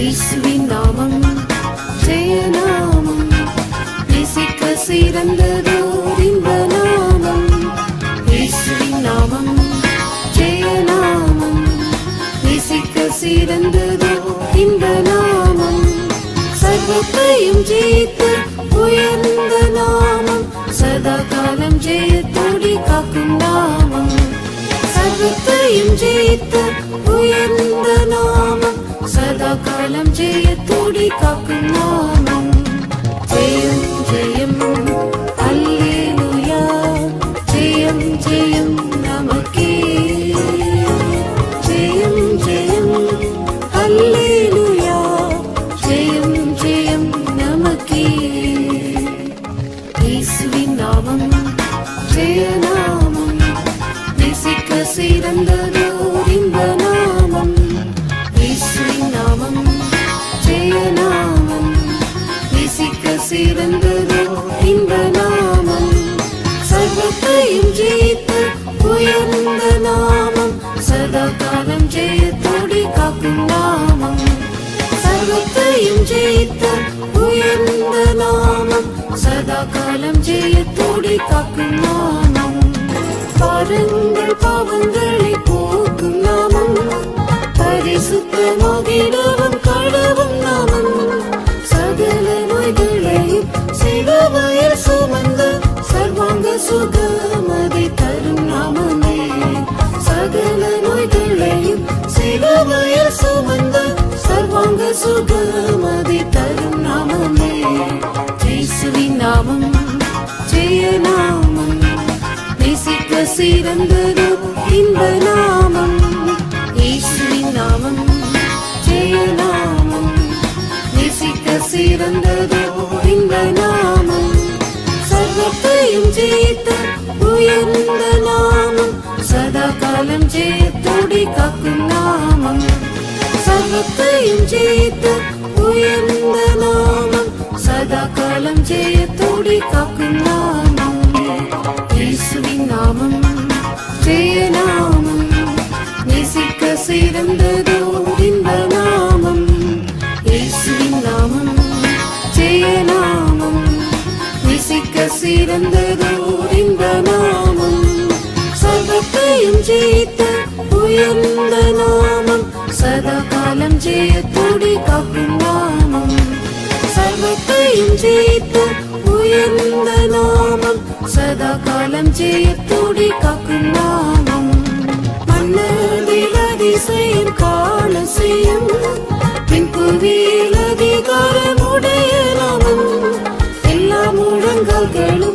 இயேசுவின் நாமம் ஜெயநாமம். நேசிக்க சிறந்ததோர் இன்ப நாமம் இயேசுவின் நாமம் ஜெயநாமம். நேசிக்க சிறந்ததோ இன்ப நாமம் சர்வத்தையும் ஜெயித்து உயர்ந்த நாமம் சதா காலம் ஜெயத்தோடி காக்கும் நாமம். சர்வத்தையும் ஜெயித்து சதா காலம் ஜெயத்தோடி காக்கும் நாமம். ஜெயம் ஜெயம் அல்லேலூயா. ஜெயம் ஜெயம் நமக்கே. ஜெயம் ஜெயம் அல்லேலூயா. ஜெயம் ஜெயம் நமக்கே. இயேசுவின் நாமம் ஜெயநாமம். நேசிக்க சிறந்ததோர் நேசிக்க சிறந்ததோர் நாமம்? சர்வத்தையும் ஜெயித்து உயர்ந்த நாமம். சதா காலம் ஜெயத்தோடி காக்கும் நாமம். சர்வத்தையும் ஜெயித்து உயர்ந்த நாமம். சதா காலம் ஜெயத்தோடி காக்கும் நாமம். பாருங்கள் பாவங்களை போக்கும் நாமம். பரிசுத்தமாகிடும் சுகமதை தரும் நாமமே. இயேசுவின் நாமம் ஜெய நாமம். நேசிக்க சிறந்தது இன்ப நாமம். இயேசுவின் நாமம் ஜெய நாமம். நேசிக்க சிறந்தது இன்ப நாமம். சர்வத்தையும் ஜெயித்த உயர்ந்த நாமம். சதா காலம் ஜெயத்தோடி காக்கும் நாமம். சர்வத்தையும் ஜெயித்த உயர்ந்த நாமம் சதா காலம் ஜெயத்தோடி காக்கும் நாமம். இயேசுவின் நாமம் ஜெய நாமம் நேசிக்க சிறந்ததோ இந்த நாமம். இயேசுவின் நாமம் ஜெய நாமம் நேசிக்க சிறந்ததோ இந்த நாமம். சதத்தையும் ஜெயித்த உயர்ந்த நாமம் சதா காலம் ஜெயத்தோடி காக்கும் நாமம். சர்வத்தையும் ஜெயித்த உயர்ந்த நாமம். சதா காலம் ஜெயத்தோடி காக்கும் நாமம். மன்னதில் அதிசயம் காண செய்யும். பின் புவியில் அதிகாரமுடைய நாமம். எல்லா முழங்கல்களும்